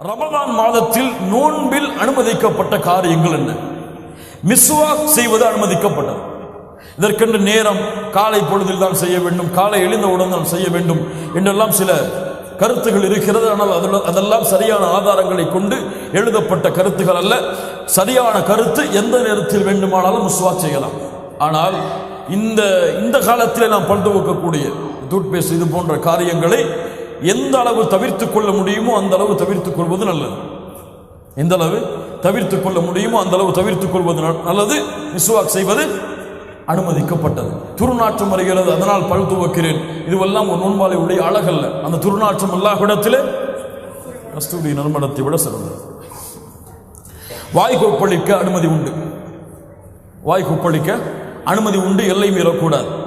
ரமதான் மாதத்தில் நோன்பில் அனுமதிக்கப்பட்ட காரியங்கள் என்ன? மிஸ்வா செய்வது அனுமதிக்கப்பட்டது. இதற்கென்று நேரம் காலை பொழுதில் தான் செய்ய வேண்டும் காலை எழுந்தவுடன் தான் செய்ய வேண்டும் என்றெல்லாம் சில கருத்துகள் இருக்கிறது. ஆனால் அதில் அதெல்லாம் சரியான ஆதாரங்களை கொண்டு எழுதப்பட்ட கருத்துகள் அல்ல. சரியான கருத்து எந்த நேரத்தில் வேண்டுமானாலும் மிஸ்வா செய்யலாம். ஆனால் இந்த இந்த காலத்தில் நாம் பல் துவக்கக்கூடிய டூத்பேஸ்ட் இது போன்ற காரியங்களை எந்த அளவு தவிர்த்து கொள்ள முடியுமோ அந்த அளவு தவிர்த்துக் கொள்வது நல்லது. எந்த அளவு தவிர்த்துக் கொள்ள முடியுமோ அந்த அளவு தவிர்த்துக் கொள்வது நல்லது. மிஸ்வாக் செய்வது அனுமதிக்கப்பட்டது. துருநாற்றம் வருகிறது அதனால் பழு துவக்கிறேன் இதுவெல்லாம் ஒரு நோன்பாலை உடைய அழகல்ல. அந்த துர்நாற்றம் அல்லாஹ்விடத்திலே கஸ்தூரி நறுமணத்தை விட சிறந்தது. வாய் கொப்பளிக்க அனுமதி உண்டு. வாய் கொப்பளிக்க அனுமதி உண்டு எல்லை மீறக்கூடாது.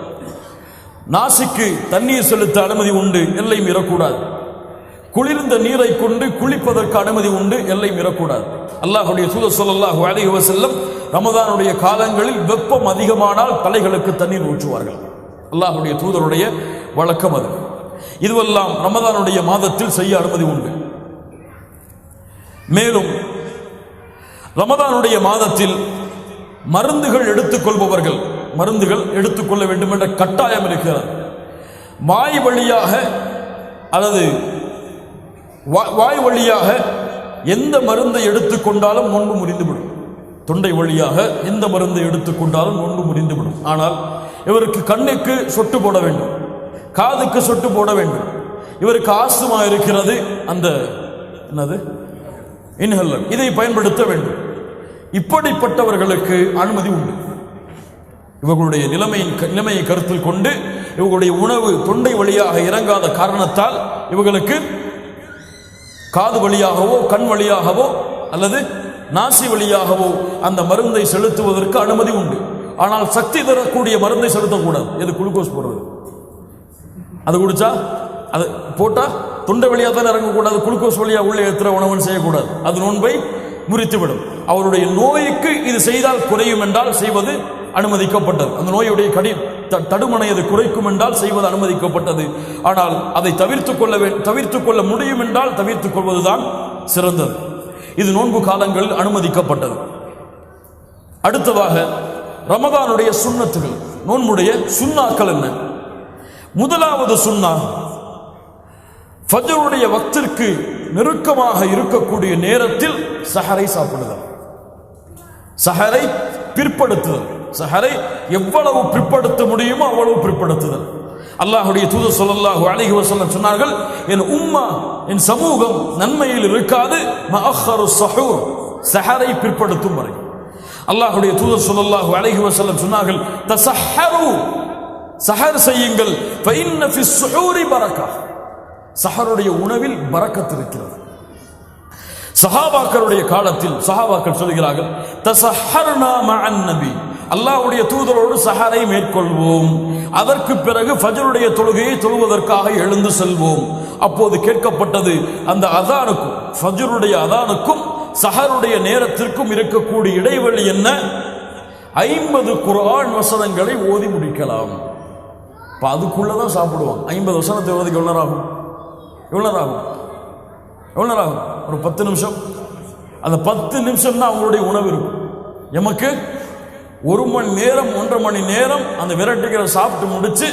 நாசிக்கு தண்ணீர் செலுத்த அனுமதி உண்டு எல்லை மீறக்கூடாது. குளிர்ந்த நீரை கொண்டு குளிப்பதற்கு அனுமதி உண்டு எல்லை மீறக்கூடாது. அல்லாஹுடைய சூத சொல்லாஹு அலைஹி வசல்லம் ரமதானுடைய காலங்களில் வெப்பம் அதிகமானால் தலைகளுக்கு தண்ணீர் ஊற்றுவார்கள். அல்லாஹுடைய தூதருடைய வழக்கம் அது. இதுவெல்லாம் ரமதானுடைய மாதத்தில் செய்ய அனுமதி உண்டு. மேலும் ரமதானுடைய மாதத்தில் மருந்துகள் எடுத்துக்கொள்பவர்கள் மருந்துகள் எடுத்துக்கொள்ள வேண்டும் என்ற கட்டாயம் இருக்கிறது. வாய் வழியாக அல்லது வா- வாய் வழியாக எந்த மருந்தை எடுத்துக்கொண்டாலும் நோன்பு முறிந்துவிடும். தொண்டை வழியாக எந்த மருந்தை எடுத்துக்கொண்டாலும் நோன்பு முறிந்துவிடும். ஆனால் இவருக்கு கண்ணுக்கு சொட்டு போட வேண்டும் காதுக்கு சொட்டு போட வேண்டும். இவருக்கு ஆசுமா இருக்கிறது அந்த என்னது? இன்ஹல்லர் இதை பயன்படுத்த வேண்டும். இப்படிப்பட்டவர்களுக்கு அனுமதி உண்டு. இவர்களுடைய நிலைமையின் நிலைமையை கருத்தில் கொண்டு இவர்களுடைய உணவு தொண்டை வழியாக இறங்காத காரணத்தால் இவர்களுக்கு காது வழியாகவோ கண் வழியாகவோ அல்லது நாசி வழியாகவோ அந்த மருந்தை செலுத்துவதற்கு அனுமதி உண்டு. ஆனால் சக்தி தரக்கூடிய மருந்தை செலுத்தக்கூடாது. எது குளுக்கோஸ் போடுறது? அது குடிச்சா? அது போட்டா தொண்டை வழியாக தான் இறங்கக்கூடாது குளுக்கோஸ் வழியாக உள்ளே ஏற்றுற உணவன் செய்யக்கூடாது. அது நோன்பை முறித்துவிடும். அவருடைய நோய்க்கு இது செய்தால் குறையும் என்றால் செய்வது அனுமதிக்கப்பட்டது. அந்த நோயுடைய கடி த- தடுமனை அது குறைக்கும் என்றால் செய்வது அனுமதிக்கப்பட்டது. ஆனால் அதை தவிர்த்துக் கொள்ள தவிர்த்து தவிர்த்துக் கொள்ள முடியும் என்றால் தவிர்த்து கொள்வதுதான் சிறந்தது. இது நோன்பு காலங்களில் அனுமதிக்கப்பட்டது. அடுத்ததாக ரமதானுடைய சுண்ணத்துகள். நோன்புடைய சுண்ணாக்கள் என்ன? முதலாவது சுண்ணா ஃபஜருடைய வக்திற்கு நெருக்கமாக இருக்கக்கூடிய நேரத்தில் சஹரை சாப்பிடுதல். சஹரை பிற்படுத்துதல். சஹரை எவ்வளவு பிற்படுத்த முடியுமோ அவ்வளவு பிற்படுத்துதல். அல்லாஹுடைய தூது சொல்லல்லாஹு அழகி வஸல்லம் சொன்னார்கள் என் உம்மா என் சமூகம் நன்மையில் இருக்காது. சஹூர் சஹரை பிற்படுத்தும் வரை. அல்லாஹுடைய தூதர் சொல்லல்லாஹு அழகி வஸல்லம் சொன்னார்கள் தசஹரு சஹர் செய்யுங்கள். பரக்கா. சஹருடைய உணவில் பறக்கத்து இருக்கிறது. சஹாபாக்களுடைய காலத்தில் சஹாபாக்கள் சொல்கிறார்கள் தசஹர்னா மஅன் நபி. அல்லாஹ்வுடைய தூதரோடு சஹரை மேற்கொள்வோம். அதற்கு பிறகு ஃபஜ்ருடைய தொழுகையை தொழுவதற்காக எழுந்து செல்வோம். அப்போது கேட்கப்பட்டது அந்த அதானுக்கும் ஃபஜ்ருடைய அதானுக்கும் சஹருடைய நேரத்திற்கும் இருக்கக்கூடிய இடைவெளி என்ன? ஐம்பது குரான் வசனங்களை ஓதி முடிக்கலாம். இப்போ அதுக்குள்ளதான் சாப்பிடுவான் ஐம்பது வசனத்தை ஓதிக்கு எவ்வளோ ஆகும்? எவ்வளோ ஆகும்? எவ்வளோ நேரம் ஆகும்? ஒரு பத்து நிமிஷம். அந்த பத்து நிமிஷம் தான் அவங்களுடைய உணவு இருக்கும். எமக்கு ஒரு மணி நேரம் ஒன்றரை மணி நேரம் அந்த விரட்டுகளை சாப்பிட்டு முடிச்சு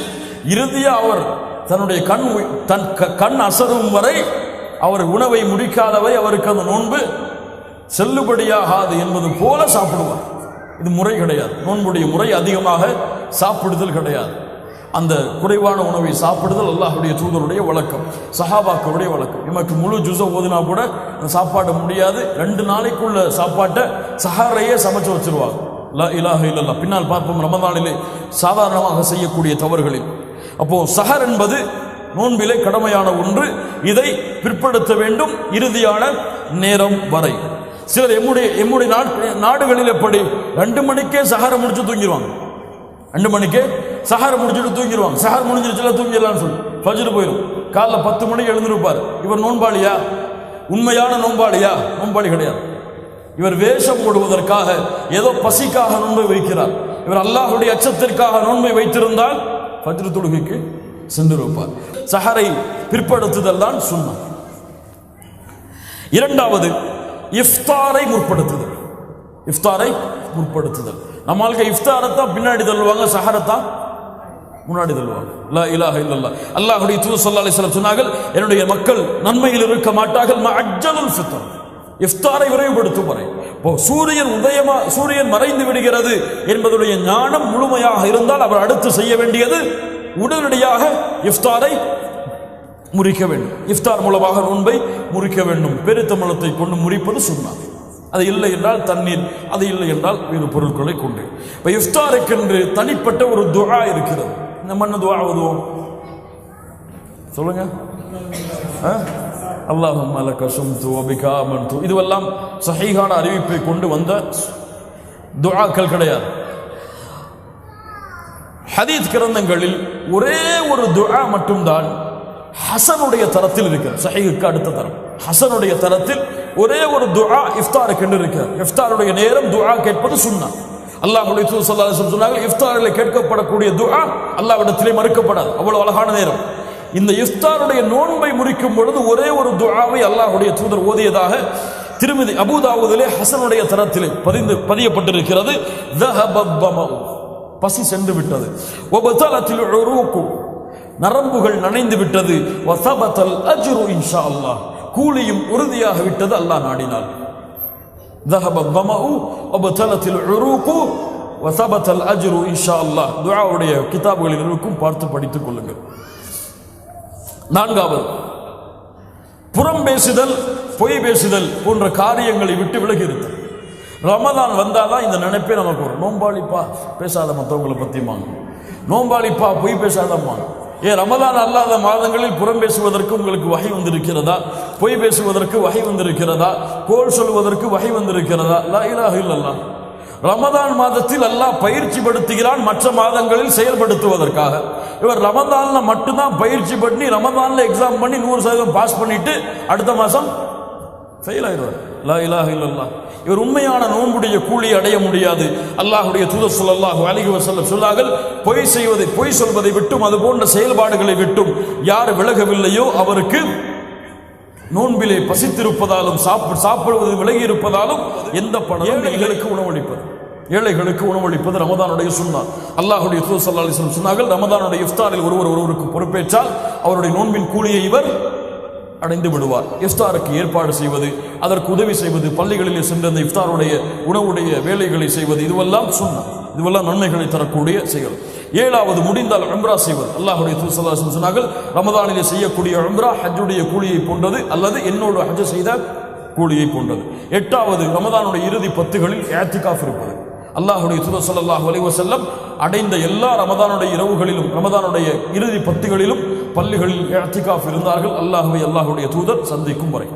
இறுதியாக அவர் தன்னுடைய கண் தன் க- கண் அசரும் வரை அவர் உணவை முடிக்காதவை அவருக்கு அந்த நோன்பு செல்லுபடியாகாது என்பது போல சாப்பிடுவார். இது முறை கிடையாது. நோன்புடைய முறை அதிகமாக சாப்பிடுதல் கிடையாது. அந்த குறைவான உணவை சாப்பிடுதல் அல்லாஹுடைய தூதருடைய வழக்கம் சஹாபாக்களுடைய வழக்கம். நமக்கு முழு ஜூஸை ஓதினா கூட அந்த சாப்பாடு முடியாது. ரெண்டு நாளைக்குள்ள சாப்பாட்டை சஹாரையே சமைச்சு வச்சிருவாங்க. லா இலாக இல்லல்லா. பின்னால் பார்ப்போம் ரமதானிலே சாதாரணமாக செய்யக்கூடிய தவறுகளில். அப்போ சஹர் என்பது நோன்பிலே கடமையான ஒன்று. இதை பிற்படுத்த வேண்டும் இறுதியான நேரம் வரை. சிலர் எம்முடைய எம்முடைய நாடுகளில் எப்படி? ரெண்டு மணிக்கே சஹரை முடிச்சு தூங்கிடுவாங்க ரெண்டு மணிக்கே சஹர் முடிச்சுட்டு தூங்கிடுவாங்க சஹர் முடிஞ்சிருச்சுல தூங்கிடலாம்னு சொல்லி. ஃபஜ்ரு போயிடும் காலைல பத்து மணிக்கு எழுந்திருப்பார். இவர் நோன்பாளியா? உண்மையான நோன்பாளியா? நோன்பாளி கிடையாது. இவர் வேஷம் போடுவதற்காக ஏதோ பசிக்காக நோன்பை வைக்கிறார். இவர் அல்லாஹுடைய அச்சத்திற்காக நோன்பை வைத்திருந்தால் ஃபஜ்ரு தொழுகைக்கு சென்று இருப்பார் சஹரை பிற்படுத்துதல் தான் சுண்ணம் இரண்டாவது இஃப்தாரை முற்படுத்துதல். இஃப்தாரை முற்படுத்துதல். நம்மளுக்கு இஃப்தாரத்தான் பின்னாடி தள்ளுவாங்க சஹரத்தான் முன்னாடி தள்ளுவாங்க. லா இலாஹ இல்லல்லாஹ் அல்லாஹுடைய தூதர் ஸல்லல்லாஹு அலைஹி வஸல்லம் சொன்னார்கள் என்னுடைய மக்கள் நன்மையில் இருக்க மாட்டார்கள். மஅஜ்ஜலுல் ஃபித்ர். இஃப்தாரை விரைவுபடுத்தும் வரை. இப்போ சூரியன் உதயமா சூரியன் மறைந்து விடுகிறது என்பதுடைய ஞானம் முழுமையாக இருந்தால் அவர் அடுத்து செய்ய வேண்டியது உடனடியாக இஃப்தாரை முறிக்க வேண்டும். இஃப்தார் மூலமாக நோன்பை முறிக்க வேண்டும். பெருத்தமலத்தை கொண்டு முறிப்பது சொன்னார் அது இல்லை என்றால் தண்ணீர் அது இல்லை என்றால் வேறு பொருட்களை கொண்டு. இப்போ இஃப்தாருக்கென்று தனிப்பட்ட ஒரு துகா இருக்கிறது. நம்ம என்ன துவா ஓதுவோம்? சொல்லுங்க. அல்லாஹும் கசும் துவபிகா ஒபிகா அமன்து இதுவெல்லாம் சஹீகான அறிவிப்பை கொண்டு வந்த துவாக்கள் கிடையாது. ஹதீத் கிரந்தங்களில் ஒரே ஒரு துஆ மட்டும்தான் ஹசனுடைய தரத்தில் இருக்கிறது. சஹீஹுக்கு அடுத்த தரம். ஹசனுடைய தரத்தில் ஒரே ஒரு துஆ இஃப்தாருக்கு என்று இருக்கிறது. இஃப்தாருடைய நேரம் துஆ கேட்பது சுன்னா. அல்லாஹ் அல்லாஹுடைய சூசல்லா சொன்னாங்க இஃப்தாரில் கேட்கப்படக்கூடிய துஆ அல்லாவிடத்திலே மறுக்கப்படாது. அவ்வளவு அழகான நேரம். இந்த இஃப்தாருடைய நோன்பை முறிக்கும் பொழுது ஒரே ஒரு துஆவை அல்லாஹுடைய தூதர் ஓதியதாக திருமதி அபுதாவுதிலே ஹசனுடைய தரத்திலே பதிந்து பதியப்பட்டிருக்கிறது. பசி சென்று விட்டது ஒபத்தலத்தில் உருவுக்கும் நரம்புகள் நனைந்து விட்டது வசபத்தல் அஜ்ரு இன்ஷா அல்லாஹ். கூலியும் உறுதியாக விட்டது அல்லாஹ் நாடினார் ذهب الظمأ وبتلت العروق وثبت الأجر إن شاء الله துஆவுடைய கிதாபுகளில் இருக்கும் பார்த்து படித்துக் கொள்ளுங்கள் நான்காவது புறம் பேசுதல் பொய் பேசுதல் போன்ற காரியங்களை விட்டு விலகி இருத்தல் ரமதான் வந்தாதான் இந்த நினைப்பே நமக்கு வரும் நோம்பாளிப்பா பேசாத மற்றவங்களை பற்றியுமாங்க நோம்பாளிப்பா பொய் பேசாதம்மா ஏன் ரமதான் அல்லாத மாதங்களில் புறம் பேசுவதற்கு உங்களுக்கு வகை வந்திருக்கிறதா? பொய் பேசுவதற்கு வகை வந்திருக்கிறதா? கோல் சொல்வதற்கு வகை வந்திருக்கிறதா? லா இலாஹ ரமதான் மாதத்தில் அல்லாஹ் பயிற்சி படுத்துகிறான் மற்ற மாதங்களில் செயல்படுத்துவதற்காக. இவர் ரமதான்ல மட்டும்தான் பயிற்சி பண்ணி ரமதான்ல எக்ஸாம் பண்ணி நூறு சதவீதம் பாஸ் பண்ணிட்டு அடுத்த மாதம் ஃபெயில் ஆயிடுவார். லா இலாஹ இல்லல்லா இவர் உண்மையான நோன்புடைய கூலி அடைய முடியாது. அல்லாஹுடைய தூதர் ஸல்லல்லாஹு அலைஹி வஸல்லம் சொன்னார்கள் பொய் செய்வதை பொய் சொல்வதை விட்டும் அது போன்ற செயல்பாடுகளை விட்டும் யார் விலகவில்லையோ அவருக்கு நோன்பிலே பசித்திருப்பதாலும் சாப்பிட சாப்பிடுவது விலகி இருப்பதாலும் எந்த பணம் ஏழைகளுக்கு உணவளிப்பது ஏழைகளுக்கு உணவளிப்பது ரமதானுடைய சுண்ணா. அல்லாஹுடைய தூதர் ஸல்லல்லாஹு சொன்னார்கள் ரமதானுடைய இஃப்தாரில் ஒருவர் ஒருவருக்கு பொறுப்பேற்றால் அவருடைய நோன்பின் கூலியை இவர் அடைந்து விடுவார். இஃப்தாருக்கு ஏற்பாடு செய்வது அதற்கு உதவி செய்வது பள்ளிகளிலே சென்று அந்த இஃப்தாருடைய உணவுடைய வேலைகளை செய்வது இதுவெல்லாம் சொன்னார் இதுவெல்லாம் நன்மைகளை தரக்கூடிய செயல். ஏழாவது முடிந்தால் அம்ரா செய்வது. அல்லாஹுடைய தூசல்லாசம் சொன்னார்கள் ரமதானிலே செய்யக்கூடிய அம்ரா ஹஜ்ஜுடைய கூலியை போன்றது அல்லது என்னோடு ஹஜ் செய்த கூலியை போன்றது. எட்டாவது ரமதானுடைய இறுதி பத்துகளில் ஏத்திகாஃப் இருப்பது. அல்லாஹுடைய தூதர் ஸல்லல்லாஹு அடைந்த எல்லா ரமதானுடைய இரவுகளிலும் ரமதானுடைய இறுதி பத்துகளிலும் பள்ளிகளில் இஅ்திகாஃப் இருந்தார்கள் அல்லாஹுவை அல்லாஹுடைய தூதர் சந்திக்கும் வரை